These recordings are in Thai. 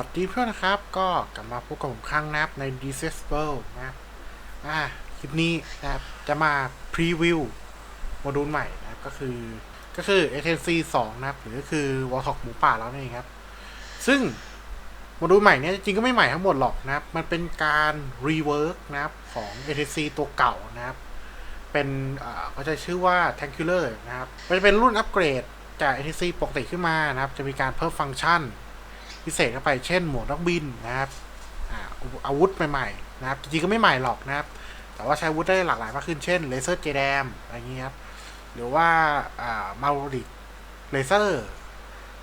สวัสดีเพื่อนนะครับ ก็กลับมาพบกับผมครั้งนะครับใน d c s w o r l d นะอ่าคลิปนี้นะครับจะมาพรีวิวโมดูลใหม่นะครับก็คือก็คือ ATC 2 นะครับ หรือก็คือ w a l t o k หมูป่าแล้วนี่เองครับ ซึ่งโมดูลใหม่เนี้ยจริงก็ไม่ใหม่ทั้งหมดหรอกนะครับ มันเป็นการรีเวิร์กนะครับของ ATC ตัวเก่านะครับ เป็นเอ่อเขาจะชื่อว่า Tangular นะครับมันจะเป็นรุ่นอัปเกรดจาก ATC ปกติขึ้นมานะครับ จะมีการเพิ่มฟังก์ชัน พิเศษเข้าไปเช่นหมวกนักบินนะครับอาวุธใหม่ๆนะครับจริงๆก็ไม่ใหม่หรอกนะครับ แต่ว่าใช้อาวุธได้หลากหลายมากขึ้นเช่นเลเซอร์เจแดมอะไรอย่างนี้ครับหรือว่าอ่ามาริกเลเซอร์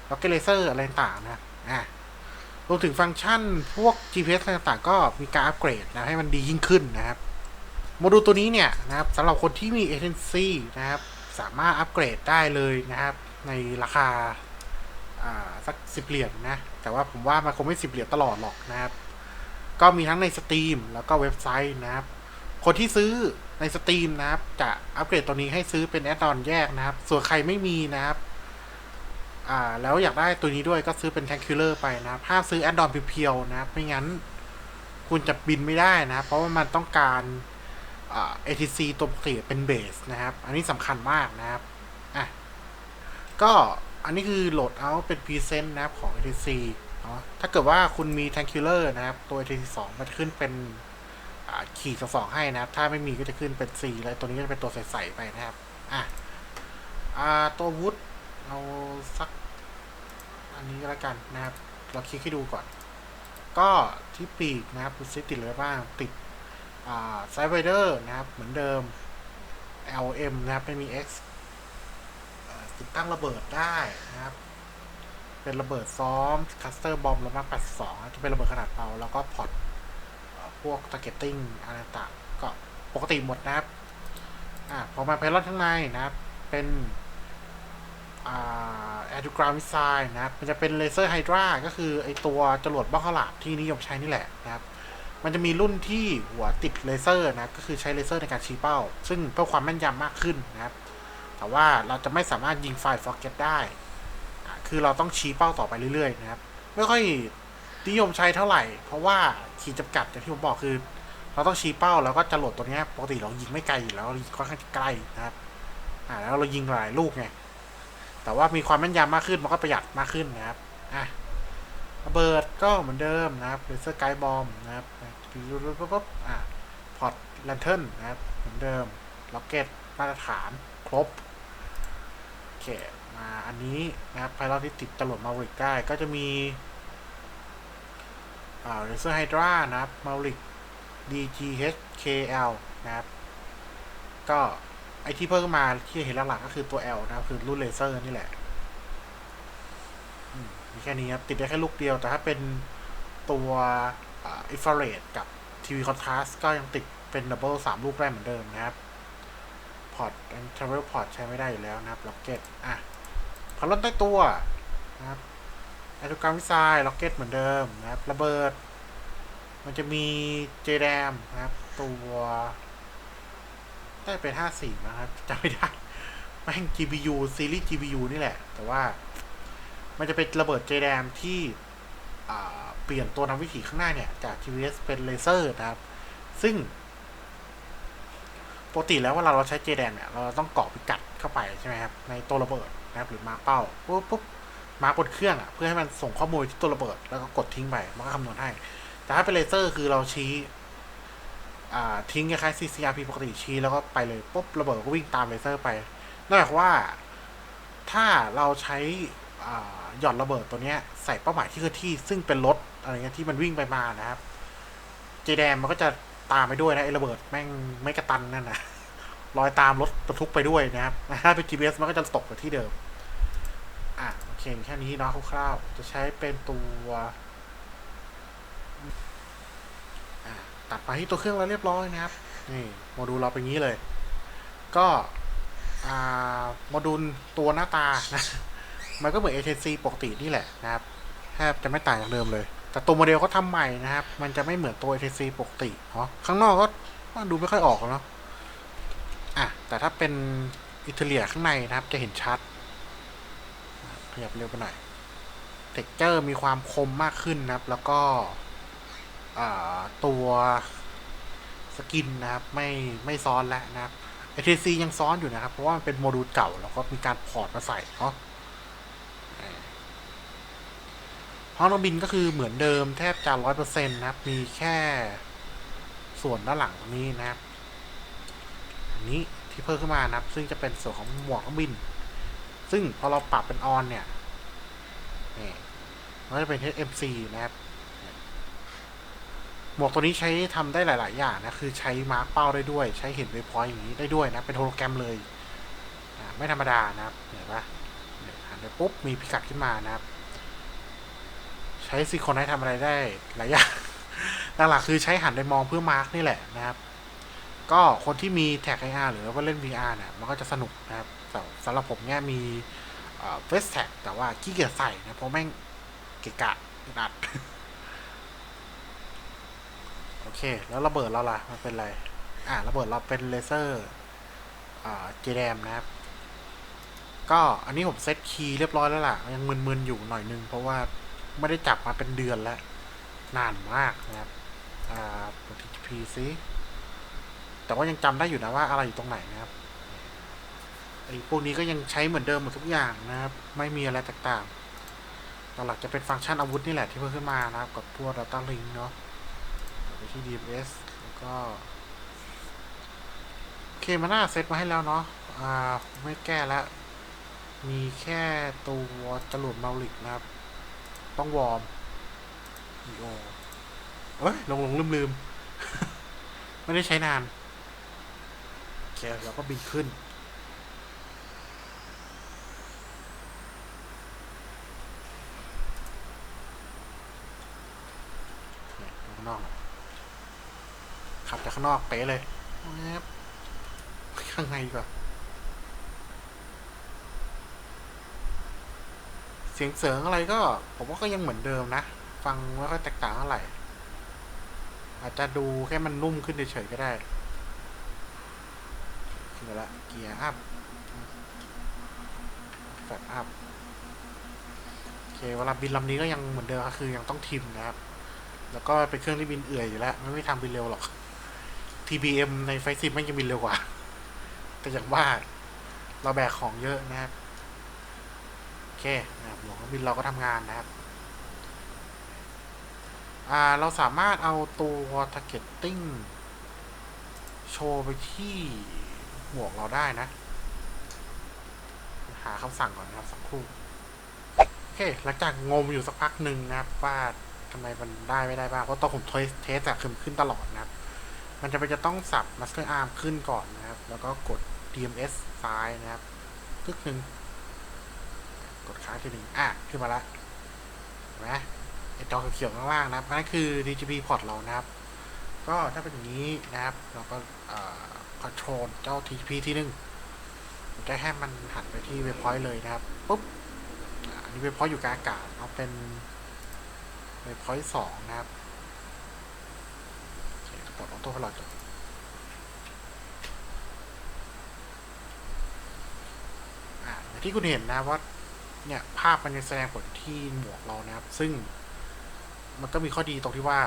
ล็อกเก็ตเลเซอร์อะไรต่างๆนะอ่ารวมถึงฟังก์ชันพวก GPS อะไรต่างๆก็มีการอัปเกรดนะให้มันดียิ่งขึ้นนะครับโมดูลตัวนี้เนี่ยนะครับสำหรับคนที่มี agency นะครับสามารถอัปเกรดได้เลยนะครับ ในราคา อ่าสักสิบเหรียญนะ แต่ว่าผมว่ามันคงไม่สิบเหรียญตลอดหรอกนะครับ ก็มีทั้งในสตรีมแล้วก็เว็บไซต์นะครับ คนที่ซื้อในสตรีมนะครับ จะอัปเกรดตัวนี้ให้ซื้อเป็นแอดออนแยกนะครับ ส่วนใครไม่มีนะครับอ่าแล้วอยากได้ตัวนี้ด้วยก็ซื้อเป็นแทงคิลเลอร์ไปนะครับห้ามซื้อแอดออนเพียวๆนะครับ ไม่งั้นคุณจะบินไม่ได้นะ เพราะว่ามันต้องการเอ่า ATC ตัวปกติเป็นเบสนะครับ อันนี้สำคัญมากนะครับ อะ ก็ อันนี้คือโหลดเอาเป็นพรีเซนต์นะครับของ ATC เนาะถ้าเกิดว่าคุณมี Tankular นะครับ ตัว ATC 2 มันจะขึ้นเป็นอ่าขีดสองให้นะครับ ถ้าไม่มีก็จะขึ้นเป็น C แล้วตัวนี้ก็จะเป็นตัวใสๆไปนะครับ อะอ่าตัววุฒเอาสัก อันนี้ก็แล้วกันนะครับ เราคลิกให้ดูก่อน ก็ที่ปีกนะครับดูซิติดอะไรบ้างติดอ่าไซด์ไวเดอร์นะครับ เหมือนเดิม LM นะครับ ไม่มี X ติดตั้งระเบิดได้นะครับ เป็นระเบิดซ้อมคัสเตอร์บอมแล้วมา82ที่เป็นระเบิดขนาดเบาแล้วก็พอร์ตพวกต a เก็ตติ้งอะไรต่างก็ปกติหมดนะครับอ่าพอมาไพลอตข้างในนะครับ เป็นอ่าแอร์ดูกราวมิสไซล์นะครับ มันจะเป็นเลเซอร์ไฮดราก็คือไอตัวจรวดบ้องขลาดที่นิยมใช้นี่แหละนะครับมันจะมีรุ่นที่หัวติดเลเซอร์นะ ก็คือใช้เลเซอร์ในการชี้เป้า ซึ่งเพื่อความแม่นยำมากขึ้นนะครับ แต่ว่าเราจะไม่สามารถยิงไฟล์ฟ็อกเก็ตได้ คือเราต้องชี้เป้าต่อไปเรื่อยๆนะครับ ไม่ค่อยนิยมใช้เท่าไหร่ เพราะว่าขีดจำกัดอย่างที่ผมบอกคือ เราต้องชี้เป้าแล้วก็จรวดตัวนี้ปกติเรายิงไม่ไกลอยู่แล้วเรายิงค่อนข้างใกล้นะครับ อ่าแล้วเรายิงหลายลูกไง แต่ว่ามีความแม่นยำมากขึ้นมันก็ประหยัดมากขึ้นนะครับ อะระเบิดก็เหมือนเดิมนะครับเลเซอร์ไกด์บอมนะครับปุ๊บอะพอร์ตแลนเทิร์นนะครับ เหมือนเดิมล็อกเก็ตมาตรฐานครบ เคมาอันนี้นะครับไพลอตที่ติดจรวดมาริกได้ก็จะมีอ่าเรเซอร์ไฮดรานะครับมาริก DGHKL นะครับ ก็ไอที่เพิ่มมาที่เห็นหลักๆก็คือตัว L นะครับคือรุ่นเลเซอร์นี่แหละมีแค่นี้ครับ ติดได้แค่ลูกเดียว แต่ถ้าเป็นตัวอินฟราเรดกับทีวีคอนทราสก็ยังติดเป็นดับเบิลสามลูกได้เหมือนเดิมนะครับ พอร์ตทราเวลพอร์ตใช้ไม่ได้อยู่แล้วนะครับล็อกเก็ตอะพอลอนใต้ตัวนะครับแอตกรามวิซายล็อกเก็ตเหมือนเดิมนะครับระเบิด มันจะมีเจแดมนะครับ ตัวได้เป็นห้าสี่นะครับจำไม่ได้แม่ง GPU ซีรีส์ GPU นี่แหละ แต่ว่า มันจะเป็นระเบิดเจแดมที่เปลี่ยนตัวนำวิถีข้างหน้าเนี่ย จาก GVS เป็นเลเซอร์นะครับ ซึ่ง ปกติแล้วเวลาเราใช้เจแดนเนี่ยเราต้องกรอกพิกัดเข้าไปใช่ไหมครับในตัวระเบิดนะครับหรือมาเป้าปุ๊บปุ๊บมาบนเครื่องอะเพื่อให้มันส่งข้อมูลที่ตัวระเบิด แล้วก็กดทิ้งไปมันก็คำนวณให้ แต่ถ้าเป็นเลเซอร์คือเราชี้อ่าทิ้งคล้ายๆ CCRP ปกติชี้แล้วก็ไปเลยปุ๊บระเบิดก็วิ่งตามเลเซอร์ไปนั่นหมายความว่าถ้าเราใช้อ่าหย่อนระเบิดตัวเนี้ยใส่เป้าหมายที่เคลื่อนที่ซึ่งเป็นรถอะไรเงี้ยที่มันวิ่งไปมานะครับ เจแดมมันก็จะ ตามไปด้วยนะไอ้ระเบิดแม่งไม่กระตันนั่นนะลอยตามรถบรรทุกไปด้วยนะครับ ถ้าเป็น GPS มันก็จะตกไปที่เดิม อะ โอเค แค่นี้เนาะคร่าวๆ จะใช้เป็นตัวตัดไปที่ตัวเครื่องแล้วเรียบร้อยนะครับ นี่โมดูลเราเป็นงี้เลย ก็อ่าโมดูลตัวหน้าตานะ มันก็เหมือน ATC ปกตินี่แหละนะครับ แทบจะไม่ต่างจากเดิมเลย แต่ตัวโมเดลเขาทำใหม่นะครับ มันจะไม่เหมือนตัว ATC ปกติเนาะข้างนอกก็ดูไม่ค่อยออกเนาะอะแต่ถ้าเป็นอิตาเลียข้างในนะครับ จะเห็นชัดขยับเร็วไปหน่อยเท็กเจอร์มีความคมมากขึ้นนะครับ แล้วก็ตัวสกินนะครับ ไม่ไม่ซ้อนแล้วนะครับ ATC ยังซ้อนอยู่นะครับ เพราะว่ามันเป็นโมดูลเก่า แล้วก็มีการพอร์ตมาใส่เนาะอ่า ห้องนักบินก็คือเหมือนเดิมแทบจะร้อยเปอร์เซ็นต์นะครับ มีแค่ส่วนด้านหลังตรงนี้นะครับ อันนี้ที่เพิ่มขึ้นมานะครับ ซึ่งจะเป็นส่วนของหมวกนักบิน ซึ่งพอเราปรับเป็นออนเนี่ยนี่มันจะเป็น HMC นะครับ หมวกตัวนี้ใช้ทำได้หลาย ๆ อย่างนะ คือใช้มาร์กเป้าได้ด้วย ใช้เห็นเวพอยต์อย่างนี้ได้ด้วยนะ เป็นโฮโลแกรมเลย ไม่ธรรมดานะครับ เห็นปะเหันไปปุ๊บมีพิกัดขึ้นมานะครับ ใช้ซิโคนให้ทำอะไรได้หลายอย่างหลักๆคือใช้หันไปมองเพื่อมาร์กนี่แหละนะครับก็คนที่มีแท็ก IR หรือว่าเล่น VR เนี่ยมันก็จะสนุกนะครับแต่สำหรับผมเนี่ยมีเฟสแท็กแต่ว่าขี้เกียจใส่นะเพราะแม่งเกะกะอัดโอเค แล้วระเบิดเราล่ะ มันเป็นอะไร อ่าระเบิดเราเป็นเลเซอร์อ่าเจแดมนะครับ ก็อันนี้ผมเซตคีย์เรียบร้อยแล้วล่ะ ยังมึนๆอยู่หน่อยนึง เพราะว่า ไม่ได้จับมาเป็นเดือนแล้ว นานมากนะครับ อ่า PGP ซิแต่ว่ายังจำได้อยู่นะว่าอะไรอยู่ตรงไหนนะครับไอ้พวกนี้ก็ยังใช้เหมือนเดิมหมดทุกอย่างนะครับ ไม่มีอะไรแตกต่างหลักจะเป็นฟังก์ชันอาวุธนี่แหละที่เพิ่มขึ้นมานะครับ กับพวก Data Link เนาะไปที่ DMS แล้วก็โอเคมาหน้าเซตมาให้แล้วเนาะอ่าไม่แก้แล้ว มีแค่ตัวจรวดมาลิกนะครับ ต้องวอร์มอีโอเอ้ยลงลงลืมลืมไม่ได้ใช้นานโอเคเราก็บินขึ้นเนี่ยข้างนอก ขับจากข้างนอกเป๊ะเลยแว๊บข้างในดีกว่อ เสียงเสริงอะไรก็ ผมว่าก็ยังเหมือนเดิมนะ ฟังไม่ค่อยแตกต่างเท่าไหร่ อาจจะดูแค่มันนุ่มขึ้นเฉยๆก็ได้ขึ้นมาละเกียร์อัพแฟลอัพโอเคเวลาบินลำนี้ก็ยังเหมือนเดิมคือยังต้องทิมนะครับ แล้วก็เป็นเครื่องที่บินเอื่อยอยู่แล้ว ไม่ไม่ทำบินเร็วหรอก TBM ในไฟซิมไม่ยังบินเร็วกว่า แต่อย่างว่าเราแบกของเยอะนะครับ เคนะครับหลวงเครื่องบินเราก็ทำงานนะครับเราสามารถเอาตัว targeting โชว์ไปที่หมวกเราได้นะ หาคำสั่งก่อนนะครับสักครู่ โอเค หลังจากงมอยู่สักพักหนึ่งนะครับ ว่าทำไมมันได้ไม่ได้บ้าง เพราะตอนผมเทสเทสอะคือมันขึ้นตลอดนะครับ มันจะเป็นจะต้องสับ master arm ขึ้นก่อนนะครับ แล้วก็กด DMS ซ้ายนะครับทึกหนึ่ง กดค้างทีหนึ่งอะ ขึ้นมาละเห็นไหมไอจอเขียวๆข้างล่างนะครับนั่นคือ DGP port เรานะครับ ก็ถ้าเป็นอย่างนี้นะครับ เราก็คอนโทรลเจ้า TGP ที่หนึ่งจะให้มันหันไปที่เว็บพอยต์เลยนะครับปุ๊บอันนี้เว็บพอยต์อยู่กลางอากาศเอาเป็นเว็บพอยต์สองนะครับโอเคปลดออโต้พลอตอ่าอย่างที่คุณเห็นนะว่า เนี่ยภาพมันยังแสดงผลที่หมวกเรานะครับ ซึ่งมันก็มีข้อดีตรงที่ว่า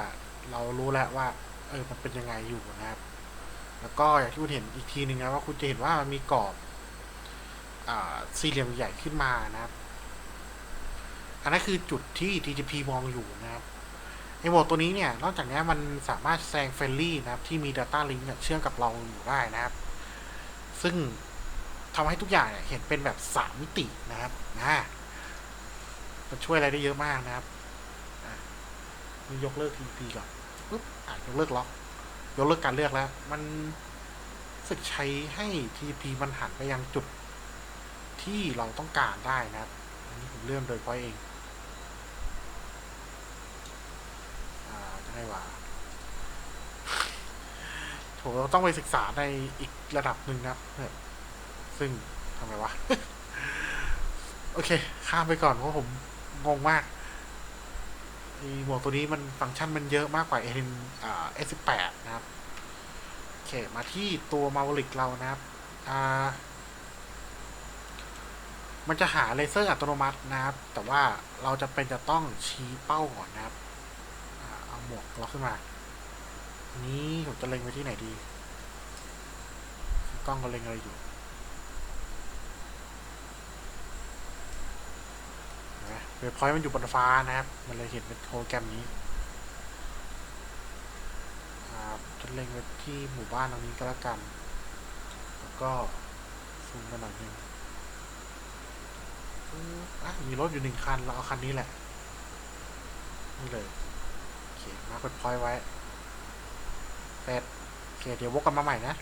เรารู้แล้วว่า เออมันเป็นยังไงอยู่นะครับ แล้วก็อย่างที่คุณเห็นอีกทีหนึ่งนะว่าคุณจะเห็นว่ามันมีกรอบอสี่เหลี่ยมใหญ่ขึ้นมานะครับ อันนั้นคือจุดที่ TGP มองอยู่นะครับไอโหมดตัวนี้เนี่ยนอกจากนี้มันสามารถแซงเฟรนลี่นะครับที่มี Data Link เชื่อมกับเราอยู่ได้นะครับ ซึ่ง ทำให้ทุกอย่างเนี่ยเห็นเป็นแบบสามมิตินะครับนะมันช่วยอะไรได้เยอะมากนะครับอะนี่ยกเลิก TGP ก่อนปุ๊บอะยกเลิกล็อก ยกเลิกการเลือกแล้ว มันสึกใช้ให้ TGP มันหันไปยังจุดที่เราต้องการได้นะครับอันนี้ผมเลื่อนโดยพราะเองอ่าจะให้ว่าผมต้องไปศึกษาในอีกระดับหนึ่งนะครับ ซึ่งทำไมวะ โอเค ข้ามไปก่อนเพราะผมงงมากไอหมวกตัวนี้มันฟังก์ชันมันเยอะมากกว่าเอ็นอ่า S18 นะครับ โอเค มาที่ตัวมาวลิกเรานะครับ อ่า มันจะหาเลเซอร์อัตโนมัตินะครับ แต่ว่าเราจะเป็นจะต้องชี้เป้าก่อนนะครับเอาหมวกเราขึ้นมา นี่ผมจะเล็งไปที่ไหนดี กล้องก็เล็งอะไรอยู่ เห็นไหมเว็บพอยต์มันอยู่บนฟ้านะครับ มันเลยเห็นเป็นโปรแกรมนี้อ่าจะเล็งไปที่หมู่บ้านตรงนี้ก็แล้วกัน แล้วก็ซูมมาหน่อยนึงอะมีรถอยู่หนึ่งคัน เราเอาคันนี้แหละ นี่เลย โอเค มาเปิดพอยต์ไว้เสร็จโอเค เดี๋ยววกกันมาใหม่นะ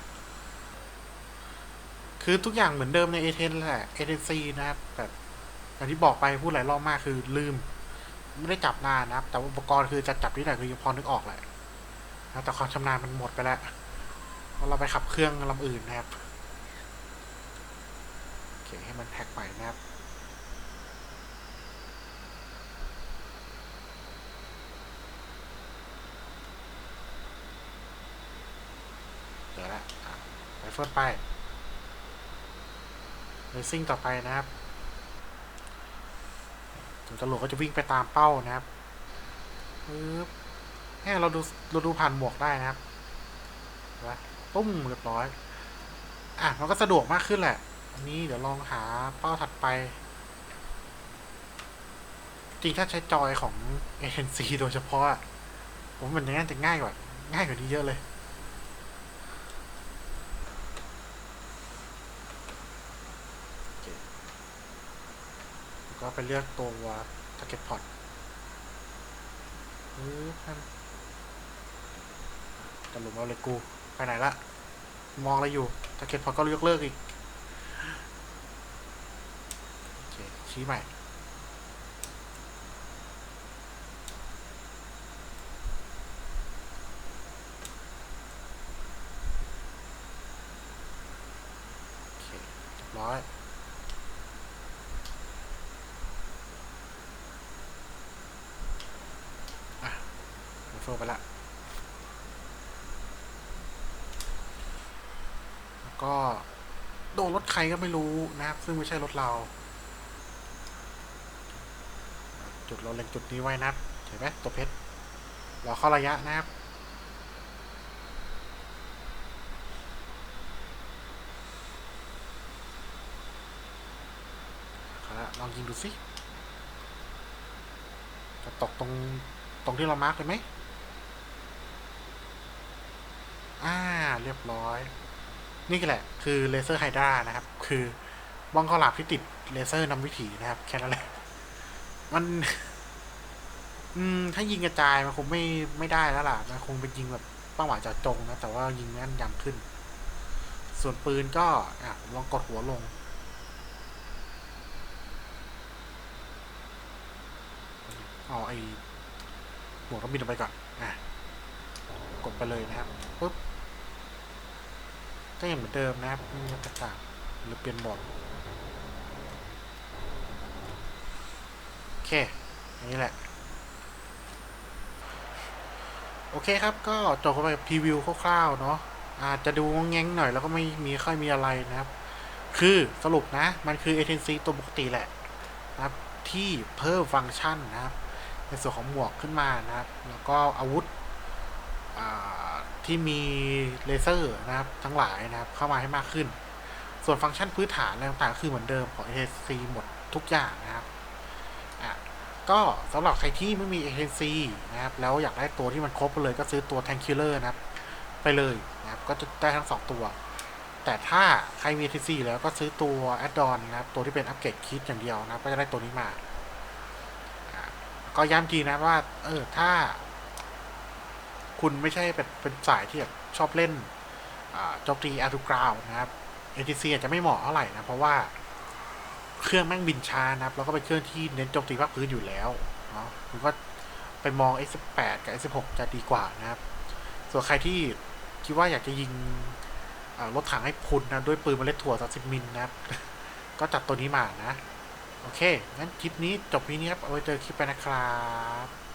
คือทุกอย่างเหมือนเดิมใน A10 แหละ A10C นะครับแบบ อย่างที่บอกไปพูดหลายรอบมากคือลืม ไม่ได้จับนานนะครับ แต่ว่าอุปกรณ์คือจะจับที่ไหนคือยังพอนึกออกแหละนะแต่ความชำนาญมันหมดไปแล้วเพราะเราไปขับเครื่องลำอื่นนะครับโอเคให้มันแท็กใหม่นะครับเดี๋ยวละไปเฟิร์สไปเลซิ่งต่อไปนะครับ ตำรวจก็จะวิ่งไปตามเป้านะครับปึ๊บแค่เราดูเราดูผ่านหมวกได้นะครับนะตุ้มเรียบร้อย อะมันก็สะดวกมากขึ้นแหละ อันนี้เดี๋ยวลองหาเป้าถัดไป จริงถ้าใช้จอยของ ANC โดยเฉพาะผมว่ามันน่าจะง่ายกว่า ง่ายกว่านี้เยอะเลย ก็ไปเลือกตัว target pot ปึ๊บนั่นจะหลุมเอาเลยกู ไปไหนละ มองอะไรอยู่ target pot ก็เลือกเลิกอีก โอเค ชี้ใหม่โอเคเรียบร้อย โฟไปละแล้วก็โดนรถใครก็ไม่รู้นะครับ ซึ่งไม่ใช่รถเรา จุดเราเล็งจุดนี้ไว้นะครับเห็นไหมตัวเพชรเราเข้าระยะนะครับเอาละลองยิงดูสิจะตกตรงตรงที่เรามาร์กเลยไหม อ่า เรียบร้อย นี่แหละ คือเลเซอร์ไฮดรานะครับ คือบ้องข้าวหลามที่ติดเลเซอร์นำวิถีนะครับ แค่นั้นแหละ มัน อืม ถ้ายิงกระจายมันคงไม่ไม่ได้แล้วล่ะ มันคงเป็นยิงแบบเป้าหมายเจาะจงนะ แต่ว่ายิงแม่นยำขึ้น ส่วนปืนก็ อะลองกดหัวลงเอาไอ้หมวกต้องบินออกไปก่อน อะ กดไปเลยนะครับปุ๊บ ก็ยังเหมือนเดิมนะครับไม่มีอะไรต่างหรือเปลี่ยนบอดโอเคอันนี้แหละ โอเคครับ ก็จบไปกับพรีวิวคร่าวๆเนาะอาจจะดูงงแงงหน่อยแล้วก็ไม่มีค่อยมีอะไรนะครับ คือสรุปนะ มันคือ ATC ตัวปกติแหละนะครับ ที่เพิ่มฟังก์ชันนะครับ ในส่วนของหมวกขึ้นมานะครับ แล้วก็อาวุธอ่า ที่มีเลเซอร์นะครับทั้งหลายนะครับเข้ามาให้มากขึ้น ส่วนฟังก์ชันพื้นฐานอะไรต่างๆคือเหมือนเดิมของ ATC หมดทุกอย่างนะครับอะก็สำหรับใครที่ไม่มี ATC นะครับแล้วอยากได้ตัวที่มันครบเลยก็ซื้อตัว Tank Killer นะครับไปเลยนะครับก็จะได้ทั้งสองตัว แต่ถ้าใครมี ATC แล้วก็ซื้อตัว Add-on นะครับตัวที่เป็นอัปเกรดคิดอย่างเดียวนะครับก็จะได้ตัวนี้มาก็ย้ำทีนะว่าเออถ้า คุณไม่ใช่เป็นเป็นสายที่แบบชอบเล่นอ่าโจมตีอาร์ตูกราวนะครับ ATC อาจจะไม่เหมาะเท่าไหร่นะ เพราะว่าเครื่องแม่งบินช้านะครับ แล้วก็เป็นเครื่องที่เน้นโจมตีภาคพื้นอยู่แล้วเนาะคุณก็ไปมอง S18 กับ S16 จะดีกว่านะครับ ส่วนใครที่คิดว่าอยากจะยิงรถถังให้พุนนะ ด้วยปืนเมล็ดถั่ว30มิลนะครับ ก็จัดตัวนี้มานะ โอเค งั้นคลิปนี้จบนี้นี้ครับ เอาไว้เจอคลิปไปนะครับ